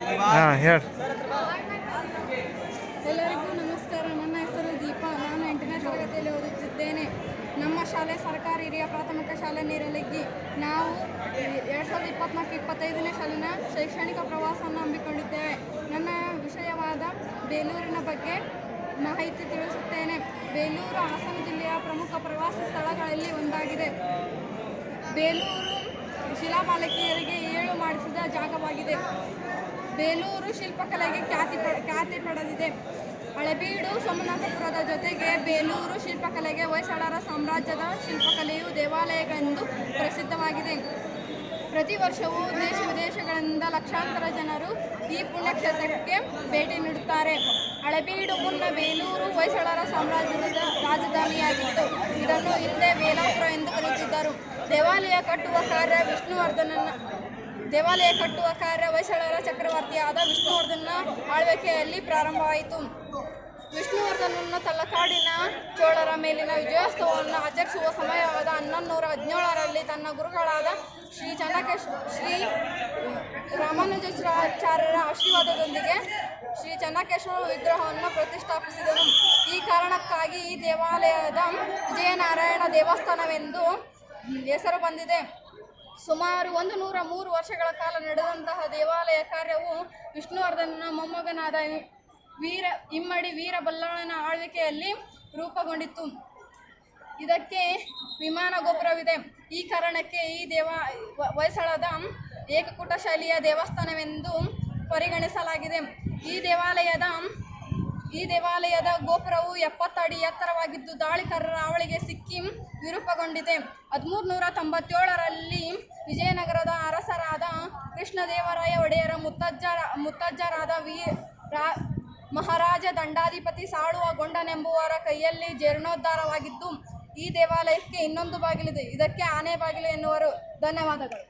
ಹಾಂ, ಹೇಳಿ. ಎಲ್ಲರಿಗೂ ನಮಸ್ಕಾರ. ನನ್ನ ಹೆಸರು ದೀಪಾ. ನಾನು ಎಂಟನೇ ತರಗತಿಯಲ್ಲಿ ಓದುತ್ತಿದ್ದೇನೆ. ನಮ್ಮ ಶಾಲೆ ಸರ್ಕಾರಿ ಹಿರಿಯ ಪ್ರಾಥಮಿಕ ಶಾಲೆ ನೀರಲಿಗ್ಗಿ. ನಾವು ಎರಡು ಸಾವಿರದ ಇಪ್ಪತ್ನಾಲ್ಕು ಇಪ್ಪತ್ತೈದನೇ ಸಾಲಿನ ಶೈಕ್ಷಣಿಕ ಪ್ರವಾಸವನ್ನು ಹಮ್ಮಿಕೊಂಡಿದ್ದೇವೆ. ನನ್ನ ವಿಷಯವಾದ ಬೇಲೂರಿನ ಬಗ್ಗೆ ಮಾಹಿತಿ ತಿಳಿಸುತ್ತೇನೆ. ಬೇಲೂರು ಹಾಸನ ಜಿಲ್ಲೆಯ ಪ್ರಮುಖ ಪ್ರವಾಸಿ ಸ್ಥಳಗಳಲ್ಲಿ ಒಂದಾಗಿದೆ. ಬೇಲೂರು ಶಿಲಾಬಾಲಕಿಯರಿಗೆ ಏಳು ಮಾಡಿಸಿದ ಜಾಗವಾಗಿದೆ. ಬೇಲೂರು ಶಿಲ್ಪಕಲೆಗೆ ಖ್ಯಾತಿ ಖ್ಯಾತಿ ಪಡೆದಿದೆ. ಹಳೆಬೀಡು ಸೋಮನಾಥಪುರದ ಜೊತೆಗೆ ಬೇಲೂರು ಶಿಲ್ಪಕಲೆಗೆ ಹೊಯ್ಸಳರ ಸಾಮ್ರಾಜ್ಯದ ಶಿಲ್ಪಕಲೆಯು ದೇವಾಲಯಗಳೆಂದು ಪ್ರಸಿದ್ಧವಾಗಿದೆ. ಪ್ರತಿ ವರ್ಷವೂ ದೇಶ ವಿದೇಶಗಳಿಂದ ಲಕ್ಷಾಂತರ ಜನರು ಈ ಪುಣ್ಯಕ್ಷೇತ್ರಕ್ಕೆ ಭೇಟಿ ನೀಡುತ್ತಾರೆ. ಹಳೆಬೀಡು ಮುನ್ನ ಬೇಲೂರು ಹೊಯ್ಸಳರ ಸಾಮ್ರಾಜ್ಯದ ರಾಜಧಾನಿಯಾಗಿತ್ತು. ಇದನ್ನು ಹಿಂದೆ ಬೇಲಾಪುರ ಎಂದು ಕರೆಯುತ್ತಿದ್ದರು. ದೇವಾಲಯ ಕಟ್ಟುವ ಕಾರ್ಯ ವಿಷ್ಣುವರ್ಧನನ ದೇವಾಲಯ ಕಟ್ಟುವ ಕಾರ್ಯ ಹೊಯ್ಸಳರ ಚಕ್ರವರ್ತಿಯಾದ ವಿಷ್ಣುವರ್ಧನ ಆಳ್ವಿಕೆಯಲ್ಲಿ ಪ್ರಾರಂಭವಾಯಿತು. ವಿಷ್ಣುವರ್ಧನನ ತಲಕಾಡಿನ ಚೋಳರ ಮೇಲಿನ ವಿಜಯೋತ್ಸವವನ್ನು ಆಚರಿಸುವ ಸಮಯವಾದ ಹನ್ನೊಂದು ನೂರ ಹದಿನೇಳರಲ್ಲಿ ತನ್ನ ಗುರುಗಳಾದ ಶ್ರೀ ಜನಕೇಶ್ ಶ್ರೀ ರಾಮಾನುಜಾಚಾರ್ಯರ ಆಶೀರ್ವಾದದೊಂದಿಗೆ ಶ್ರೀ ಚನ್ನಕೇಶ್ವರ ವಿಗ್ರಹವನ್ನು ಪ್ರತಿಷ್ಠಾಪಿಸಿದರು ಈ ಕಾರಣಕ್ಕಾಗಿ ಈ ದೇವಾಲಯದ ವಿಜಯನಾರಾಯಣ ದೇವಸ್ಥಾನವೆಂದು ಹೆಸರು ಬಂದಿದೆ. ಸುಮಾರು ಒಂದು ನೂರ ಮೂರು ವರ್ಷಗಳ ಕಾಲ ನಡೆದಂತಹ ದೇವಾಲಯ ಕಾರ್ಯವು ವಿಷ್ಣುವರ್ಧನನ ಮೊಮ್ಮಗನಾದ ವೀರ, ಇಮ್ಮಡಿ ವೀರಬಲ್ಲಾಳನ ಆಳ್ವಿಕೆಯಲ್ಲಿ ರೂಪುಗೊಂಡಿತ್ತು. ಇದಕ್ಕೆ ವಿಮಾನ ಗೋಪುರವಿದೆ. ಈ ಕಾರಣಕ್ಕೆ ಈ ದೇವ, ಹೊಯ್ಸಳದ ಏಕಕೂಟ ಶೈಲಿಯ ದೇವಸ್ಥಾನವೆಂದು ಪರಿಗಣಿಸಲಾಗಿದೆ. ಈ ದೇವಾಲಯದ ಈ ದೇವಾಲಯದ ಗೋಪುರವು ಎಪ್ಪತ್ತು ಅಡಿ ಎತ್ತರವಾಗಿದ್ದು, ದಾಳಿಕಾರರ ಅವಳಿಗೆ ಸಿಕ್ಕಿ ವಿರೂಪಗೊಂಡಿದೆ. ಹದಿಮೂರು ನೂರ ತೊಂಬತ್ತೇಳರಲ್ಲಿ ಕೃಷ್ಣದೇವರಾಯ ಒಡೆಯರ ಮುತ್ತಜ್ಜ ಮುತ್ತಜ್ಜರಾದ ವಿ. ರಾ, ಮಹಾರಾಜ ದಂಡಾಧಿಪತಿ ಸಾಳುವ ಗೊಂಡನೆಂಬುವರ ಕೈಯಲ್ಲಿ ಜೀರ್ಣೋದ್ಧಾರವಾಗಿದ್ದು, ಈ ದೇವಾಲಯಕ್ಕೆ ಇನ್ನೊಂದು ಬಾಗಿಲಿದೆ. ಇದಕ್ಕೆ ಆನೆ ಬಾಗಿಲು ಎನ್ನುವರು. ಧನ್ಯವಾದಗಳು.